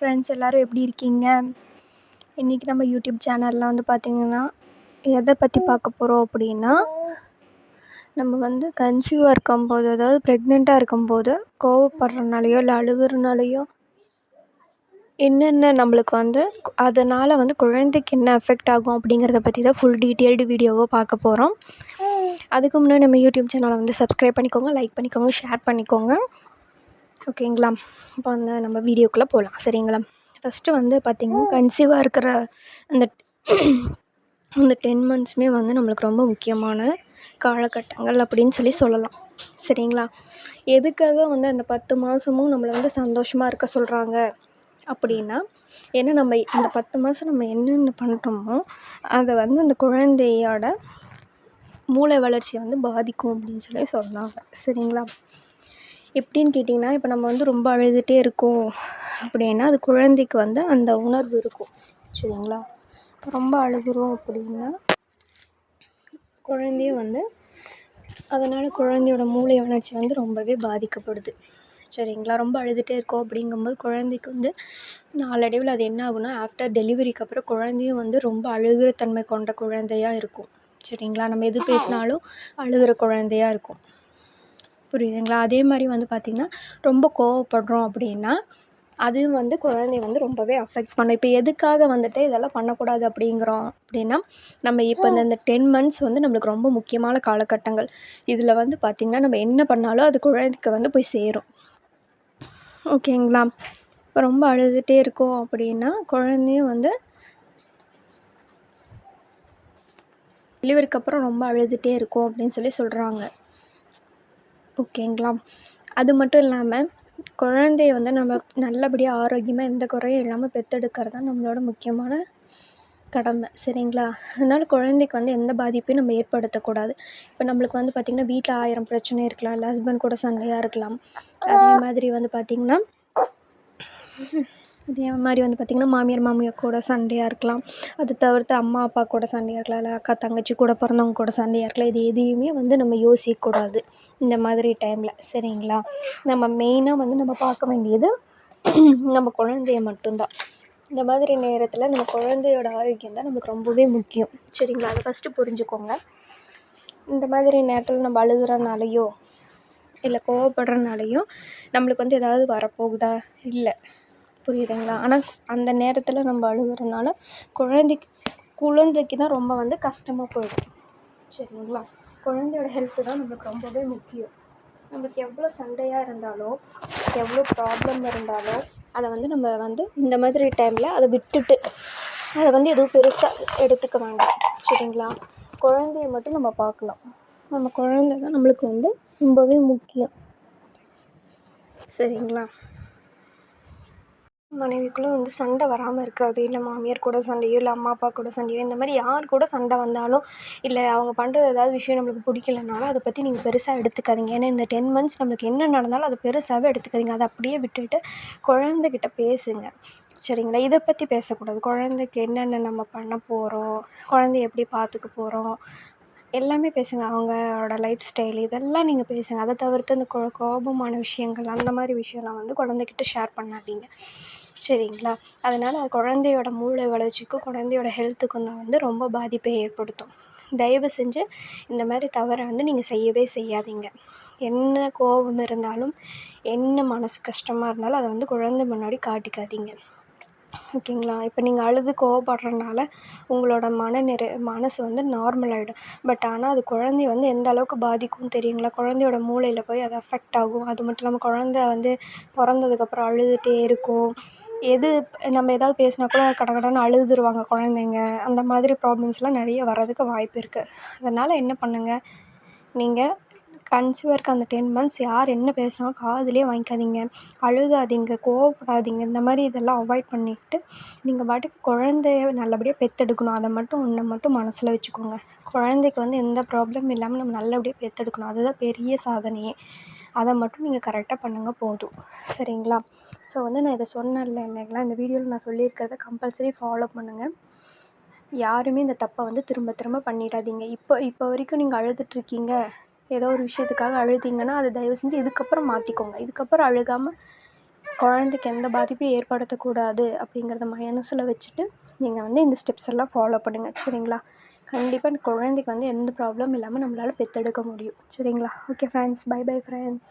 Friends எல்லோரும் எப்படி இருக்கீங்க? இன்றைக்கி நம்ம யூடியூப் சேனலில் வந்து பார்த்திங்கன்னா எதை பற்றி பார்க்க போகிறோம் அப்படின்னா நம்ம வந்து கன்சீவாக இருக்கும்போது அதாவது ப்ரெக்னெண்ட்டாக இருக்கும்போது கோவப்படுறனாலையோ இல்லை அழுகுறனாலையோ என்னென்ன நம்மளுக்கு வந்து அதனால் வந்து குழந்தைக்கு என்ன எஃபெக்ட் ஆகும் அப்படிங்கிறத பற்றி தான் ஃபுல் டீட்டெயில்டு வீடியோவாக பார்க்க போகிறோம் அதுக்கு முன்னாடி நம்ம யூடியூப் சேனலை வந்து சப்ஸ்கிரைப் பண்ணிக்கோங்க லைக் பண்ணிக்கோங்க ஷேர் பண்ணிக்கோங்க. ஓகேங்களா? இப்போ வந்து நம்ம வீடியோக்குள்ளே போகலாம் சரிங்களா? ஃபஸ்ட்டு வந்து பார்த்திங்கன்னா கன்சீவாக இருக்கிற அந்த அந்த டென் மந்த்ஸுமே வந்து நம்மளுக்கு ரொம்ப முக்கியமான காலகட்டங்கள் அப்படின்னு சொல்லி சொல்லலாம். சரிங்களா? எதுக்காக வந்து அந்த பத்து மாதமும் நம்மளை வந்து சந்தோஷமாக இருக்க சொல்கிறாங்க அப்படின்னா ஏன்னா நம்ம இந்த பத்து மாதம் நம்ம என்னென்ன பண்ணுறோமோ அதை வந்து அந்த குழந்தையோட மூளை வளர்ச்சியை வந்து பாதிக்கும் அப்படின்னு சொல்லி சொன்னாங்க. சரிங்களா? எப்படின்னு கேட்டிங்கன்னா இப்போ நம்ம வந்து ரொம்ப அழுதுகிட்டே இருக்கோம் அப்படின்னா அது குழந்தைக்கு வந்து அந்த உணர்வு இருக்கும். சரிங்களா? ரொம்ப அழுகுறோம் அப்படின்னா குழந்தையும் வந்து அதனால் குழந்தையோட மூளை வளர்ச்சி வந்து ரொம்பவே பாதிக்கப்படுது. சரிங்களா? ரொம்ப அழுதுகிட்டே இருக்கோம் அப்படிங்கும்போது குழந்தைக்கு வந்து நாளடைவில் அது என்ன ஆகும்னா ஆஃப்டர் டெலிவரிக்கு அப்புறம் குழந்தையும் வந்து ரொம்ப அழுகிற தன்மை கொண்ட குழந்தையாக இருக்கும். சரிங்களா? நம்ம எது பேசினாலும் அழுகிற குழந்தையாக இருக்கும். புரியுதுங்களா? அதே மாதிரி வந்து பார்த்திங்கன்னா ரொம்ப கோவப்படுறோம் அப்படின்னா அதுவும் வந்து குழந்தைய வந்து ரொம்பவே அஃபெக்ட் பண்ணும். இப்போ எதுக்காக வந்துட்டு இதெல்லாம் பண்ணக்கூடாது அப்படிங்கிறோம் அப்படின்னா நம்ம இப்போ இந்த இந்த டென் மந்த்ஸ் வந்து நம்மளுக்கு ரொம்ப முக்கியமான காலகட்டங்கள். இதில் வந்து பார்த்திங்கன்னா நம்ம என்ன பண்ணாலும் அது குழந்தைக்கு வந்து போய் சேரும். ஓகேங்களா? இப்போ ரொம்ப அழுதுகிட்டே இருக்கோம் அப்படின்னா குழந்தையும் வந்து டெலிவரிக்கு அப்புறம் ரொம்ப அழுதுகிட்டே இருக்கும் அப்படின்னு சொல்லி சொல்கிறாங்க ஓகேங்களா? அது மட்டும் இல்லாமல் குழந்தைய வந்து நம்ம நல்லபடியாக ஆரோக்கியமாக எந்த குறையும் இல்லாமல் பெற்றெடுக்கிறது தான் நம்மளோட முக்கியமான கடமை. சரிங்களா? அதனால் குழந்தைக்கு வந்து எந்த பாதிப்பையும் நம்ம ஏற்படுத்தக்கூடாது. இப்போ நம்மளுக்கு வந்து பார்த்திங்கன்னா வீட்டில் ஆயிரம் பிரச்சனை இருக்கலாம். இல்லை ஹஸ்பண்ட் கூட சண்டையாக இருக்கலாம். அதே மாதிரி வந்து பார்த்திங்கன்னா அதே மாதிரி வந்து பார்த்திங்கன்னா மாமியார் மாமியார் கூட சண்டையாக இருக்கலாம். அது தவிர்த்து அம்மா அப்பா கூட சண்டையாக இருக்கலாம். இல்லை அக்கா தங்கச்சி கூட பிறந்தவங்க கூட சண்டையாக இருக்கலாம். இது எதையுமே வந்து நம்ம யோசிக்கக்கூடாது இந்த மாதிரி டைமில் சரிங்களா? நம்ம மெயினாக வந்து நம்ம பார்க்க வேண்டியது நம்ம குழந்தைய மட்டும்தான். இந்த மாதிரி நேரத்தில் நம்ம குழந்தையோட ஆரோக்கியம் தான் நமக்கு ரொம்பவே முக்கியம். சரிங்களா? அதை ஃபஸ்ட்டு புரிஞ்சுக்கோங்க. இந்த மாதிரி நேரத்தில் நம்ம அழுகுறனாலையோ இல்லை கோவப்படுறனாலையோ நம்மளுக்கு வந்து ஏதாவது வரப்போகுதா? இல்லை. புரியுதுங்களா? ஆனால் அந்த நேரத்தில் நம்ம அழுகுறனால குழந்தைக்கு குழந்தைக்கு தான் ரொம்ப வந்து கஷ்டமாக போயிடும். சரிங்களா? குழந்தையோட ஹெல்த்து தான் நம்மளுக்கு ரொம்பவே முக்கியம். நம்மளுக்கு எவ்வளோ சண்டையாக இருந்தாலும் எவ்வளோ ப்ராப்ளம் இருந்தாலும் அதை வந்து நம்ம வந்து இந்த மாதிரி டைமில் அதை விட்டுட்டு அதை வந்து எதுவும் பெருசாக எடுத்துக்க வேண்டாம். சரிங்களா? குழந்தைய மட்டும் நம்ம பார்க்கலாம் நம்ம குழந்தை தான் நம்மளுக்கு வந்து ரொம்பவே முக்கியம். சரிங்களா? மனைவிக்குள்ளே வந்து சண்டை வராமல் இருக்காது. இல்லை மாமியார் கூட சண்டையோ இல்லை அம்மா அப்பா கூட சண்டையோ இந்த மாதிரி யார் கூட சண்டை வந்தாலும் இல்லை அவங்க பண்ணுறது ஏதாவது விஷயம் நம்மளுக்கு பிடிக்கலனாலும் அதை பற்றி நீங்கள் பெருசாக எடுத்துக்காதீங்க. ஏன்னா இந்த டென் மந்த்ஸ் நம்மளுக்கு என்ன நடந்தாலும் அதை பெருசாகவே எடுத்துக்காதீங்க. அதை அப்படியே விட்டுட்டு குழந்தைகிட்ட பேசுங்க. சரிங்களா? இதை பற்றி பேசக்கூடாது. குழந்தைக்கு என்னென்ன நம்ம பண்ண போகிறோம் குழந்தைய எப்படி பார்த்துக்க போகிறோம் எல்லாமே பேசுங்க. அவங்களோட லைஃப் ஸ்டைல் இதெல்லாம் நீங்கள் பேசுங்க. அதை தவிர்த்து இந்த கோ கோபமான விஷயங்கள் அந்த மாதிரி விஷயம்லாம் வந்து குழந்தைகிட்ட ஷேர் பண்ணாதீங்க. சரிங்களா? அதனால் குழந்தையோட மூளை வளர்ச்சிக்கும் குழந்தையோட ஹெல்த்துக்கும் தான் வந்து ரொம்ப பாதிப்பை ஏற்படுத்தும். தயவு செஞ்சு இந்த மாதிரி தவறை வந்து நீங்கள் செய்யவே செய்யாதீங்க. என்ன கோபம் இருந்தாலும் என்ன மனசு கஷ்டமாக இருந்தாலும் அதை வந்து குழந்தை முன்னாடி காட்டிக்காதீங்க. ஓகேங்களா? இப்போ நீங்கள் அழுது கோவப்படுறனால உங்களோட மனநிறை மனசு வந்து நார்மல் ஆகிடும் பட் ஆனால் அது குழந்தைய வந்து எந்த அளவுக்கு பாதிக்கும் தெரியுங்களா? குழந்தையோட மூளையில் போய் அது அஃபெக்ட் ஆகும். அது மட்டும் இல்லாமல் குழந்த வந்து பிறந்ததுக்கப்புறம் அழுதுகிட்டே இருக்கும். எது நம்ம ஏதாவது பேசினா கூட கடகடன்னு அழுதுருவாங்க குழந்தைங்க. அந்த மாதிரி ப்ராப்ளம்ஸ்லாம் நிறைய வர்றதுக்கு வாய்ப்பு இருக்குது அதனால் என்ன பண்ணுங்கள் நீங்கள் கன்சீவாக இருக்க அந்த டென் மந்த்ஸ் யார் என்ன பேசினாலும் காதுலேயே வாங்கிக்காதீங்க. அழுகாதீங்க கோவப்படாதீங்க. இந்த மாதிரி இதெல்லாம் அவாய்ட் பண்ணிக்கிட்டு நீங்கள் பாட்டுக்கு குழந்தைய நல்லபடியாக பெற்றெடுக்கணும் அதை மட்டும் ஒன்றை மட்டும் மனசில் வச்சுக்கோங்க. குழந்தைக்கு வந்து எந்த ப்ராப்ளமும் இல்லாமல் நம்ம நல்லபடியாக பெற்றெடுக்கணும் அதுதான் பெரிய சாதனையே. அதை மட்டும் நீங்கள் கரெக்டாக பண்ணுங்கள் போதும். சரிங்களா? ஸோ வந்து நான் இதை சொன்னேன்ல இல்லைங்களா இந்த வீடியோவில் நான் சொல்லியிருக்கிறத கம்பல்சரி ஃபாலோ பண்ணுங்கள் யாருமே இந்த தப்பை வந்து திரும்ப திரும்ப பண்ணிடாதீங்க. இப்போ இப்போ வரைக்கும் நீங்கள் அழுதுட்ருக்கீங்க ஏதோ ஒரு விஷயத்துக்காக அழுதீங்கன்னா அதை தயவு செஞ்சு இதுக்கப்புறம் மாற்றிக்கோங்க இதுக்கப்புறம் அழுகாமல் குழந்தைக்கு எந்த பாதிப்பும் ஏற்படுத்தக்கூடாது அப்படிங்கிறத மனசில் வச்சுட்டு நீங்கள் வந்து இந்த ஸ்டெப்ஸ் எல்லாம் ஃபாலோ பண்ணுங்கள் சரிங்களா? கண்டிப்பாக குழந்தைக்கு வந்து எந்த ப்ராப்ளமும் இல்லாமல் நம்மளால் பெற்றெடுக்க முடியும். சரிங்களா? Okay friends bye bye friends